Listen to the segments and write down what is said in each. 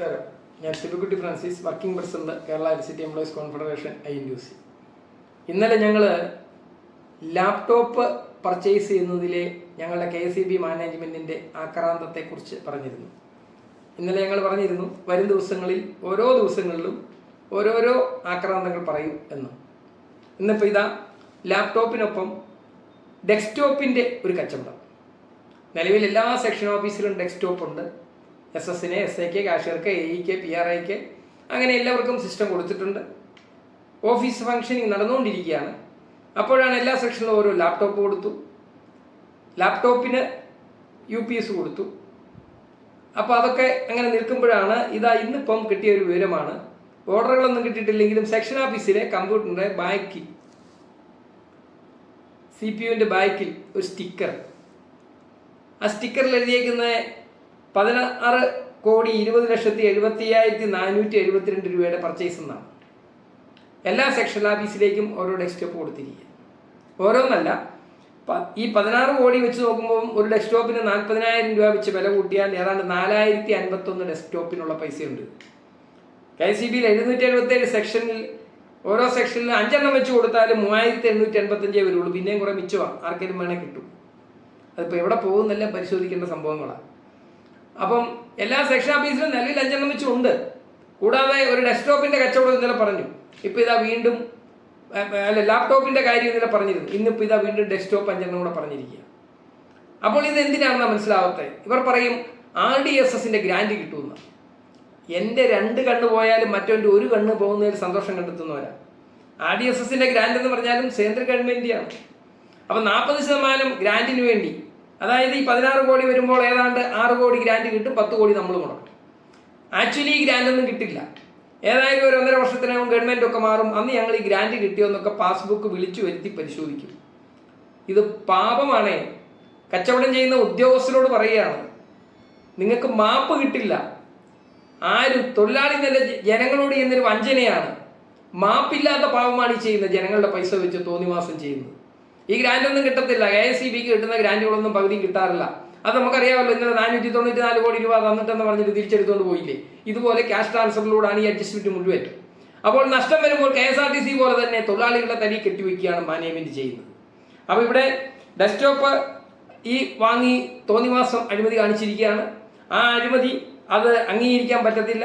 നമസ്കാരം. ഞാൻ Sivakutty Francis working president Kerala city employees confederation I N C. ഇന്നലെ ഞങ്ങൾ ലാപ്ടോപ്പ് പർച്ചേസ് ചെയ്യുന്നതിലെ ഞങ്ങളുടെ കെ ഇ ബി മാനേജ്മെന്റിന്റെ ആക്രാന്തത്തെക്കുറിച്ച് പറഞ്ഞിരുന്നു. ഇന്നലെ ഞങ്ങൾ പറഞ്ഞിരുന്നു വരും ദിവസങ്ങളിൽ ഓരോ ദിവസങ്ങളിലും ഓരോരോ ആക്രാന്തങ്ങൾ പറയും എന്ന്. ഇന്നിപ്പോൾ ഇതാ ലാപ്ടോപ്പിനൊപ്പം ഡെസ്ക്ടോപ്പിന്റെ ഒരു കച്ചവടം. നിലവിൽ എല്ലാ സെക്ഷൻ ഓഫീസിലും ഡെസ്ക്ടോപ്പ് ഉണ്ട്. എസ് എസിന് എസ് ഐക്ക് കാഷ്യർക്ക് എ ഇക്ക് പി ആർ ഐക്ക് അങ്ങനെ എല്ലാവർക്കും സിസ്റ്റം കൊടുത്തിട്ടുണ്ട്. ഓഫീസ് ഫംഗ്ഷനിങ് നടന്നുകൊണ്ടിരിക്കുകയാണ്. അപ്പോഴാണ് എല്ലാ സെക്ഷനിലും ഓരോ ലാപ്ടോപ്പ് കൊടുത്തു. ലാപ്ടോപ്പിന് യു പി എസ് കൊടുത്തു. അപ്പോൾ അതൊക്കെ അങ്ങനെ നിൽക്കുമ്പോഴാണ് ഇതാ ഇന്നിപ്പം കിട്ടിയ ഒരു വിവരമാണ്. ഓർഡറുകളൊന്നും കിട്ടിയിട്ടില്ലെങ്കിലും സെക്ഷൻ ഓഫീസിലെ കമ്പ്യൂട്ടറിന്റെ ബാക്കിൽ സി പി യുവിന്റെ ബാക്കിൽ ഒരു സ്റ്റിക്കർ ആ സ്റ്റിക്കറിൽ എഴുതിയേക്കുന്ന പതിനാറ് കോടി ഇരുപത് ലക്ഷത്തി എഴുപത്തി അയ്യായിരത്തി നാനൂറ്റി എഴുപത്തിരണ്ട് രൂപയുടെ പർച്ചേസ് എന്നാണ്. എല്ലാ സെക്ഷൻ ഓഫീസിലേക്കും ഓരോ ഡെസ്ക്ടോപ്പ് കൊടുത്തിരിക്കുക. ഓരോന്നല്ല ഈ പതിനാറ് കോടി വെച്ച് നോക്കുമ്പോൾ ഒരു ഡെസ്ക്ടോപ്പിന് നാൽപ്പതിനായിരം രൂപ വെച്ച് വില കൂട്ടിയാൽ ഏതാണ്ട് നാലായിരത്തി അൻപത്തൊന്ന് ഡെസ്ക്ടോപ്പിനുള്ള പൈസയുണ്ട്. കെ സി ബിയിൽ എഴുന്നൂറ്റി എഴുപത്തേഴ് സെക്ഷനിൽ ഓരോ സെക്ഷനിൽ അഞ്ചെണ്ണം വെച്ച് കൊടുത്താലും മൂവായിരത്തി എണ്ണൂറ്റി എൺപത്തഞ്ചേ വരുള്ളൂ. പിന്നെയും കുറേ മിച്ചമാണ്. ആർക്കെങ്കിലും വേണേൽ കിട്ടും. അതിപ്പോൾ എവിടെ പോകുന്നെല്ലാം പരിശോധിക്കേണ്ട സംഭവങ്ങളാണ് അപ്പം എല്ലാ സെക്ഷൻ ഓഫീസിലും നിലവിൽ അഞ്ചെണ്ണം വെച്ചുണ്ട്. കൂടാതെ ഒരു ഡെസ്ക്ടോപ്പിന്റെ കച്ചവടം ഇന്നലെ പറഞ്ഞു. ഇപ്പൊ ഇതാ വീണ്ടും അല്ല ലാപ്ടോപ്പിന്റെ കാര്യം ഇന്നലെ പറഞ്ഞിരുന്നു. ഇന്നിപ്പോൾ ഇതാ വീണ്ടും ഡെസ്ക്ടോപ്പ് അഞ്ചെണ്ണം കൂടെ പറഞ്ഞിരിക്കുക അപ്പോൾ ഇത് എന്തിനാണെന്ന് മനസ്സിലാവാത്തത് ഇവർ പറയും ആർ ഡി എസ് എസിന്റെ ഗ്രാൻഡ് കിട്ടുമെന്ന്. എന്റെ രണ്ട് കണ്ണ് പോയാലും മറ്റവന്റെ ഒരു കണ്ണ് പോകുന്നതിൽ സന്തോഷം കണ്ടെത്തുന്നവരാ. ആർ ഡി എസ് എസിന്റെ ഗ്രാൻഡ് എന്ന് പറഞ്ഞാലും കേന്ദ്ര ഗവൺമെന്റിയാണ് അപ്പം നാൽപ്പത് ശതമാനം ഗ്രാൻഡിന് വേണ്ടി അതായത് ഈ പതിനാറ് കോടി വരുമ്പോൾ ഏതാണ്ട് ആറ് കോടി ഗ്രാൻഡ് കിട്ടും പത്ത് കോടി നമ്മൾ മുടക്കും. ആക്ച്വലി ഈ ഗ്രാൻഡ് ഒന്നും കിട്ടില്ല. ഏതായാലും ഒരു ഒന്നര വർഷത്തിനകം ഗവൺമെന്റ് ഒക്കെ മാറും. അന്ന് ഞങ്ങൾ ഈ ഗ്രാൻഡ് കിട്ടിയോ എന്നൊക്കെ പാസ്ബുക്ക് വിളിച്ചു വരുത്തി പരിശോധിക്കും. ഇത് പാപമാണ്. കച്ചവടം ചെയ്യുന്ന ഉദ്യോഗസ്ഥരോട് പറയുകയാണ്. നിങ്ങൾക്ക് മാപ്പ് കിട്ടില്ല. ആരും തൊഴിലാളി നില ജനങ്ങളോട് എന്നൊരു വഞ്ചനയാണ്. മാപ്പില്ലാത്ത പാവമാണ് ഈ ചെയ്യുന്നത്. ജനങ്ങളുടെ പൈസ വെച്ച് തോന്നിവാസം ചെയ്യുന്നത്. ഈ ഗ്രാൻഡ് ഒന്നും കിട്ടത്തില്ല. എ എസ് സി ബിക്ക് കിട്ടുന്ന ഗ്രാൻഡുകളൊന്നും പകുതി കിട്ടാറില്ല. അത് നമുക്കറിയാമല്ലോ ഇന്നലെ നാനൂറ്റി തൊണ്ണൂറ്റി നാല് കോടി രൂപ തന്നിട്ടെന്ന് പറഞ്ഞിട്ട് തിരിച്ചെടുത്തുകൊണ്ട് പോയില്ലേ? ഇതുപോലെ ക്യാഷ് ട്രാൻസ്ഫറിലൂടെയാണ് ഈ അഡ്ജസ്റ്റ്മെന്റ് മുഴുവൻ. അപ്പോൾ നഷ്ടം വരുമ്പോൾ K S R T C പോലെ തന്നെ തൊഴിലാളികളുടെ തടി കെട്ടിവെക്കുകയാണ് മാനേജ്മെന്റ് ചെയ്യുന്നത്. അപ്പോൾ ഇവിടെ ഡെസ്ക്ടോപ്പ് ഈ വാങ്ങി തോന്നിവാസം അഴിമതി കാണിച്ചിരിക്കുകയാണ്. ആ അഴിമതി അത് അംഗീകരിക്കാൻ പറ്റത്തില്ല.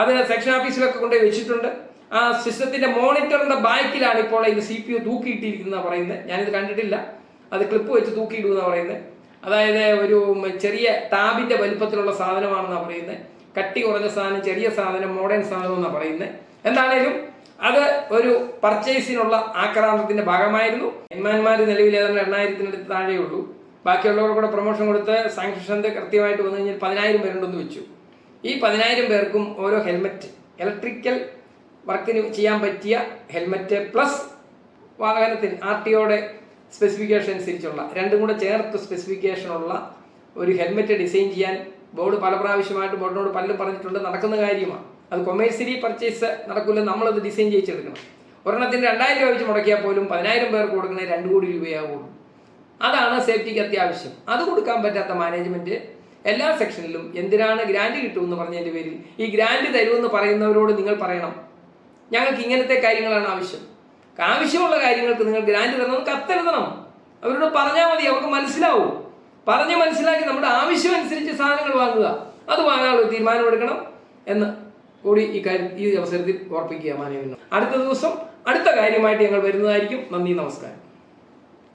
അത് സെക്ഷൻ ഓഫീസിലൊക്കെ കൊണ്ടുപോയി വെച്ചിട്ടുണ്ട്. ആ സിസ്റ്റത്തിന്റെ മോണിറ്ററിന്റെ ബാക്കിലാണ് ഇപ്പോൾ ഇത് സി പി യു തൂക്കിയിട്ടിരിക്കുന്ന പറയുന്നത്. ഞാനിത് കണ്ടിട്ടില്ല. അത് ക്ലിപ്പ് വെച്ച് തൂക്കിയിടുന്ന പറയുന്നത്. അതായത് ഒരു ചെറിയ ടാബിന്റെ വലിപ്പത്തിലുള്ള സാധനമാണെന്നാണ് പറയുന്നത്. കട്ടി കുറഞ്ഞ സാധനം ചെറിയ സാധനം മോഡേൺ സാധനം എന്നാണ് പറയുന്നത്. എന്താണേലും അത് ഒരു പർച്ചേസിനുള്ള ആക്രാന്തത്തിന്റെ ഭാഗമായിരുന്നു. എൻമാന്മാർ നിലവിൽ ഏതാണ്ട് എണ്ണായിരത്തിനടുത്ത് താഴെയുള്ളൂ. ബാക്കിയുള്ളവർ കൂടെ പ്രൊമോഷൻ കൊടുത്ത് സാങ്ഷൻ കൃത്യമായിട്ട് വന്നു കഴിഞ്ഞാൽ പതിനായിരം പേരുണ്ടെന്ന് വെച്ചു. ഈ പതിനായിരം പേർക്കും ഓരോ ഹെൽമെറ്റ് ഇലക്ട്രിക്കൽ വർക്കിന് ചെയ്യാൻ പറ്റിയ ഹെൽമറ്റ് പ്ലസ് വാഹനത്തിന് ആർ ടി ഒയുടെ സ്പെസിഫിക്കേഷൻ അനുസരിച്ചുള്ള രണ്ടും കൂടെ ചേർത്ത് സ്പെസിഫിക്കേഷനുള്ള ഒരു ഹെൽമെറ്റ് ഡിസൈൻ ചെയ്യാൻ ബോർഡ് പല പ്രാവശ്യമായിട്ട് ബോർഡിനോട് പലരും പറഞ്ഞിട്ടുണ്ട്. നടക്കുന്ന കാര്യമാണ്. അത് കൊമേഴ്സ്യലി പർച്ചേസ് നടക്കില്ല നമ്മളത് ഡിസൈൻ ചെയ്യിച്ചെടുക്കണം. ഒരെണ്ണത്തിന് രണ്ടായിരം രൂപ വെച്ച് മുടക്കിയാൽ പോലും പതിനായിരം പേർക്ക് കൊടുക്കുന്ന രണ്ട് കോടി രൂപയാവുള്ളൂ. അതാണ് സേഫ്റ്റിക്ക് അത്യാവശ്യം. അത് കൊടുക്കാൻ പറ്റാത്ത മാനേജ്മെന്റ് എല്ലാ സെക്ഷനിലും എന്തിനാണ് ഗ്രാൻഡ് കിട്ടുമെന്ന് പറഞ്ഞതിന്റെ പേരിൽ ഈ ഗ്രാൻഡ് തരുമെന്ന് പറയുന്നവരോട് നിങ്ങൾ പറയണം. ഞങ്ങൾക്ക് ഇങ്ങനത്തെ കാര്യങ്ങളാണ് ആവശ്യം. ആവശ്യമുള്ള കാര്യങ്ങൾക്ക് നിങ്ങൾ ഗ്രാൻഡ് തരണം കത്തെഴുതണം അവരോട് പറഞ്ഞാൽ മതി അവർക്ക് മനസ്സിലാവും. പറഞ്ഞ് മനസ്സിലാക്കി നമ്മുടെ ആവശ്യം അനുസരിച്ച് സാധനങ്ങൾ വാങ്ങുക. അത് വാങ്ങാനുള്ള തീരുമാനമെടുക്കണം എന്ന് കൂടി ഈ കാര്യം ഈ അവസരത്തിൽ ഓർപ്പിക്കുക മാനേജ് അടുത്ത ദിവസം അടുത്ത കാര്യമായിട്ട് ഞങ്ങൾ വരുന്നതായിരിക്കും. നന്ദി നമസ്കാരം.